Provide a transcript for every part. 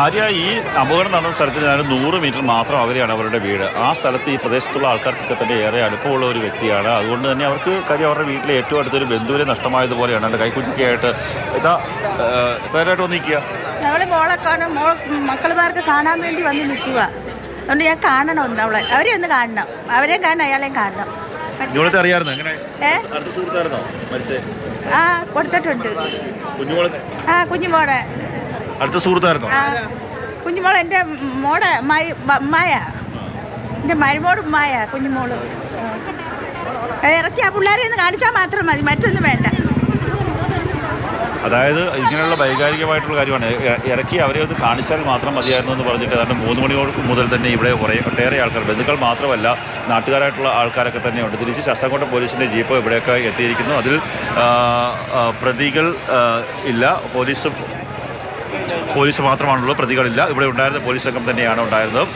ആര്യ ഈ അപകടം നടന്ന സ്ഥലത്ത് ഞാൻ നൂറ് മീറ്റർ മാത്രം അകലെയാണ് അവരുടെ വീട്. ആ സ്ഥലത്ത് ഈ പ്രദേശത്തുള്ള ആൾക്കാർക്കൊക്കെ തന്നെ ഏറെ അടുപ്പമുള്ള ഒരു വ്യക്തിയാണ്. അതുകൊണ്ട് തന്നെ അവർക്ക് കാര്യം അവരുടെ വീട്ടിലെ ഏറ്റവും അടുത്തൊരു ബന്ധുവിനെ നഷ്ടമായതുപോലെയാണ്. എന്റെ കൈക്കുഞ്ചിക്കായിട്ട് ഇതാ എത്താനായിട്ട് വന്നിരിക്കുക? ഞങ്ങൾ മോളെ കാണാൻ മോൾ മക്കളുമാർക്ക് കാണാൻ വേണ്ടി വന്ന് നിൽക്കുക അതുകൊണ്ട് ഞാൻ കാണണം ഒന്ന് അവളെ. അവരെ ഒന്ന് കാണണം. അവരെയും കാണണം അയാളെയും കാണണം. കുഞ്ഞുമോളത്തെ അറിയാമായിരുന്നു? എങ്ങനെ? ആ കൊടുത്തിട്ടുണ്ട്. കുഞ്ഞുമോളെ? ആ കുഞ്ഞുമോടെ അടുത്ത സുഹൃത്തായിരുന്നോ? കുഞ്ഞുമോൾ എന്റെ മോടെ മായ. എന്റെ മരുമോട് മായ കുഞ്ഞുമോൾ. ഇറക്കി ആ പിള്ളേരെ ഒന്ന് കാണിച്ചാൽ മാത്രം മതി മറ്റൊന്നും വേണ്ട. അതായത് ഇങ്ങനെയുള്ള വൈകാരികമായിട്ടുള്ള കാര്യമാണ്. ഇറക്കി അവരെ ഒന്ന് കാണിച്ചാൽ മാത്രം മതിയായിരുന്നു എന്ന് പറഞ്ഞിട്ട് ഏതാണ്ട് മൂന്ന് മണിയോട് മുതൽ തന്നെ ഇവിടെ കുറേ ഒട്ടേറെ ആൾക്കാർ ബന്ധുക്കൾ മാത്രമല്ല നാട്ടുകാരായിട്ടുള്ള ആൾക്കാരൊക്കെ തന്നെയുണ്ട്. തിരിച്ച് ശസ്തംകോട്ട പോലീസിന്റെ ജീപ്പ് ഇവിടെയൊക്കെ എത്തിയിരിക്കുന്നു. അതിൽ പ്രതികൾ ഇല്ല. പോലീസ് പോലീസ് മാത്രമാണുള്ളത്. പ്രതികളില്ല. ഇവിടെ ഉണ്ടായിരുന്ന പോലീസ് സംഘം തന്നെയാണ് ഉണ്ടായിരുന്നത്.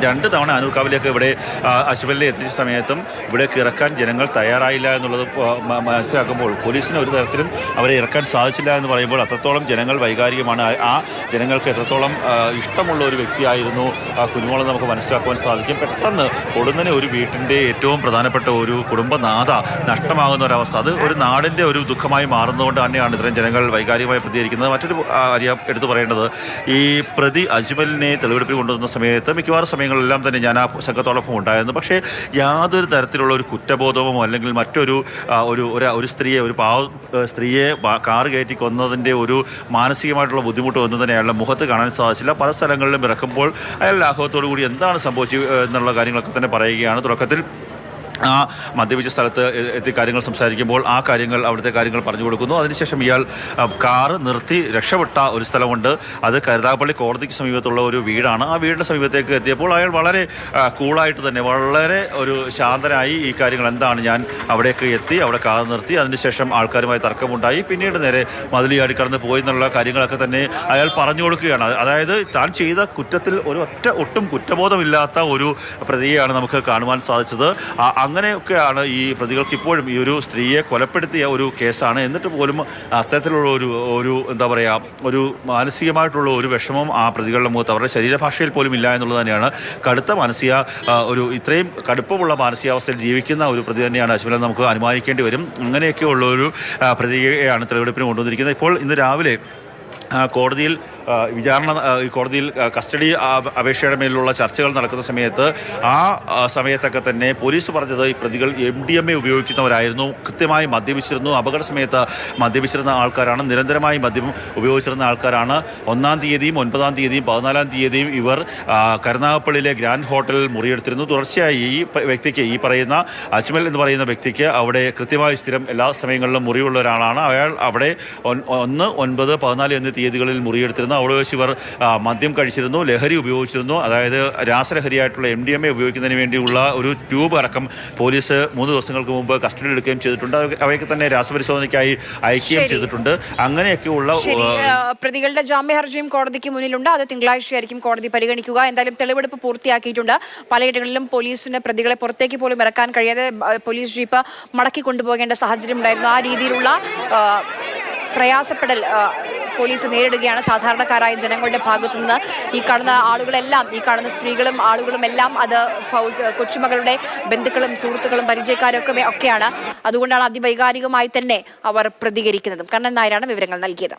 രണ്ട് തവണ അനൂർക്കാവിലേക്ക് ഇവിടെ ആ, അശ്വലിനെ എത്തിച്ച സമയത്തും ഇവിടെ ഇറക്കാൻ ജനങ്ങൾ തയ്യാറായില്ല എന്നുള്ളത് മനസ്സിലാക്കുമ്പോൾ പോലീസിന് ഒരു തരത്തിലും അവരെ ഇറക്കാൻ സാധിച്ചില്ല എന്ന് പറയുമ്പോൾ അത്രത്തോളം ജനങ്ങൾ വൈകാരികമാണ്. ആ- ജനങ്ങൾക്ക് എത്രത്തോളം ഇഷ്ടമുള്ള ഒരു വ്യക്തിയായിരുന്നു ആ കുഞ്ഞുമോളെ നമുക്ക് മനസ്സിലാക്കുവാൻ സാധിക്കും. പെട്ടെന്ന് ഉടനെ ഒരു വീട്ടിന്റെ ഏറ്റവും പ്രധാനപ്പെട്ട ഒരു കുടുംബനാഥ നഷ്ടമാകുന്ന ഒരവസ്ഥ. അത് ഒരു നാടിന്റെ ഒരു ദുഃഖമായി മാറുന്നതുകൊണ്ട് തന്നെയാണ് ഇത്രയും ജനങ്ങൾ വൈകാരികമായി പ്രതികരിക്കുന്നത്. മറ്റൊരു കാര്യം എടുത്തു പറയേണ്ടത് ഈ പ്രതി അജ്മലിനെ തെളിവെടുപ്പിൽ കൊണ്ടുവന്ന സമയത്ത് മിക്കവാറും സമയങ്ങളിലെല്ലാം തന്നെ ഞാൻ ആ സംഘത്തോടൊപ്പം ഉണ്ടായിരുന്നു. പക്ഷേ യാതൊരു തരത്തിലുള്ള ഒരു കുറ്റബോധമോ അല്ലെങ്കിൽ മറ്റൊരു ഒരു ഒരു സ്ത്രീയെ ഒരു പാവ സ്ത്രീയെ കാർ കയറ്റി കൊന്നതിന്റെ ഒരു മാനസികമായിട്ടുള്ള ബുദ്ധിമുട്ട് ഒന്നും തന്നെ അയാളുടെ മുഖത്ത് കാണാൻ സാധിച്ചില്ല. പല സ്ഥലങ്ങളിലും ഇറക്കുമ്പോൾ അയാൾ ലാഘവത്തോടു കൂടി എന്താണ് സംഭവിച്ചത് എന്നുള്ള കാര്യങ്ങളൊക്കെ തന്നെ പറയുകയാണ് തുടക്കത്തിൽ. ആ മദ്യപിച്ച സ്ഥലത്ത് എത്തി കാര്യങ്ങൾ സംസാരിക്കുമ്പോൾ ആ കാര്യങ്ങൾ അവിടുത്തെ കാര്യങ്ങൾ പറഞ്ഞു കൊടുക്കുന്നു. അതിനുശേഷം ഇയാൾ കാറ് നിർത്തി രക്ഷപ്പെട്ട ഒരു സ്ഥലമുണ്ട്. അത് കരുതാപ്പള്ളി കോടതിക്ക് സമീപത്തുള്ള ഒരു വീടാണ്. ആ വീടിന്റെ സമീപത്തേക്ക് എത്തിയപ്പോൾ അയാൾ വളരെ കൂളായിട്ട് തന്നെ വളരെ ഒരു ശാന്തനായി ഈ കാര്യങ്ങൾ എന്താണ് ഞാൻ അവിടേക്ക് എത്തി അവിടെ കാർ നിർത്തി അതിനുശേഷം ആൾക്കാരുമായി തർക്കമുണ്ടായി. പിന്നീട് നേരെ മതിലിയാടി കടന്ന് പോയി എന്നുള്ള കാര്യങ്ങളൊക്കെ തന്നെ അയാൾ പറഞ്ഞു കൊടുക്കുകയാണ്. അതായത് താൻ ചെയ്ത കുറ്റത്തിൽ ഒരു ഒറ്റ ഒട്ടും കുറ്റബോധമില്ലാത്ത ഒരു പ്രതിയെയാണ് നമുക്ക് കാണുവാൻ സാധിച്ചത്. അങ്ങനെയൊക്കെയാണ് ഈ പ്രതികൾക്ക് ഇപ്പോഴും ഈ ഒരു സ്ത്രീയെ കൊലപ്പെടുത്തിയ ഒരു കേസാണ്. എന്നിട്ട് പോലും അത്തരത്തിലുള്ള ഒരു ഒരു എന്താ പറയുക ഒരു മാനസികമായിട്ടുള്ള ഒരു വിഷമം ആ പ്രതികളുടെ മുഖത്ത് അവരുടെ ശരീരഭാഷയിൽ പോലും ഇല്ല എന്നുള്ളത് തന്നെയാണ്. കടുത്ത മാനസിക ഒരു ഇത്രയും കടുപ്പമുള്ള മാനസികാവസ്ഥയിൽ ജീവിക്കുന്ന ഒരു പ്രതി തന്നെയാണ് അശ്വിനെ നമുക്ക് അനുമാനിക്കേണ്ടി വരും. അങ്ങനെയൊക്കെയുള്ള ഒരു പ്രതികയാണ് തെളിവെടുപ്പിന് കൊണ്ടുവന്നിരിക്കുന്നത്. ഇപ്പോൾ ഇന്ന് രാവിലെ കോടതിയിൽ വിചാരണ ഈ കോടതിയിൽ കസ്റ്റഡി അപേക്ഷയുടെ മേലുള്ള ചർച്ചകൾ നടക്കുന്ന സമയത്ത് ആ സമയത്തൊക്കെ തന്നെ പോലീസ് പറഞ്ഞത് ഈ പ്രതികൾ എം ഡി എം എ ഉപയോഗിക്കുന്നവരായിരുന്നു കൃത്യമായി മദ്യപിച്ചിരുന്നു. അപകട സമയത്ത് മദ്യപിച്ചിരുന്ന ആൾക്കാരാണ് നിരന്തരമായി മദ്യം ഉപയോഗിച്ചിരുന്ന ആൾക്കാരാണ്. ഒന്നാം തീയതിയും ഒൻപതാം തീയതിയും പതിനാലാം തീയതിയും ഇവർ കരുനാഗപ്പള്ളിയിലെ ഗ്രാൻഡ് ഹോട്ടലിൽ മുറിയെടുത്തിരുന്നു. തുടർച്ചയായി ഈ വ്യക്തിക്ക് ഈ പറയുന്ന അജ്മൽ എന്ന് പറയുന്ന വ്യക്തിക്ക് അവിടെ കൃത്യമായി സ്ഥിരം എല്ലാ സമയങ്ങളിലും മുറിവുള്ള ഒരാളാണ്. അയാൾ അവിടെ ഒന്ന് ഒൻപത് പതിനാല് എന്നീ തീയതികളിൽ മുറിയെടുത്തിരുന്നു. അവിടെ വെച്ച് ഇവർ മദ്യം കഴിച്ചിരുന്നു ലഹരി ഉപയോഗിച്ചിരുന്നു. അതായത് രാസലഹരിയായിട്ടുള്ള എം ഡി എം എ ഉപയോഗിക്കുന്നതിന് വേണ്ടിയുള്ള ഒരു ട്യൂബ് അടക്കം പോലീസ് മൂന്ന് ദിവസങ്ങൾക്ക് മുമ്പ് കസ്റ്റഡിയിൽ എടുക്കുകയും ചെയ്തിട്ടുണ്ട്. അവയ്ക്ക് തന്നെ രാസപരിശോധനയ്ക്കായി അയക്കുകയും ചെയ്തിട്ടുണ്ട്. അങ്ങനെയൊക്കെയുള്ള പ്രതികളുടെ ജാമ്യ ഹർജിയും കോടതിക്ക് മുന്നിലുണ്ട്. അത് തിങ്കളാഴ്ചയായിരിക്കും കോടതി പരിഗണിക്കുക. എന്തായാലും തെളിവെടുപ്പ് പൂർത്തിയാക്കിയിട്ടുണ്ട്. പലയിടങ്ങളിലും പോലീസിന് പ്രതികളെ പുറത്തേക്ക് പോലും ഇറക്കാൻ കഴിയാതെ പോലീസ് ജീപ്പ് മടക്കി കൊണ്ടുപോകേണ്ട സാഹചര്യം ഉണ്ടായിരുന്നു ആ രീതിയിലുള്ള പ്രയാസപ്പെടൽ പോലീസ് നേരിടുകയാണ് സാധാരണക്കാരായ ജനങ്ങളുടെ ഭാഗത്തു നിന്ന് ഈ കാണുന്ന ആളുകളെല്ലാം ഈ കാണുന്ന സ്ത്രീകളും ആളുകളും എല്ലാം അത് ഫൗസ് കൊച്ചുമകളുടെ ബന്ധുക്കളും സുഹൃത്തുക്കളും പരിചയക്കാരൊക്കെ ഒക്കെയാണ് അതുകൊണ്ടാണ് അതിവൈകാരികമായി തന്നെ അവർ പ്രതികരിക്കുന്നതും. കണ്ണൻ നായരാണ് വിവരങ്ങൾ നൽകിയത്.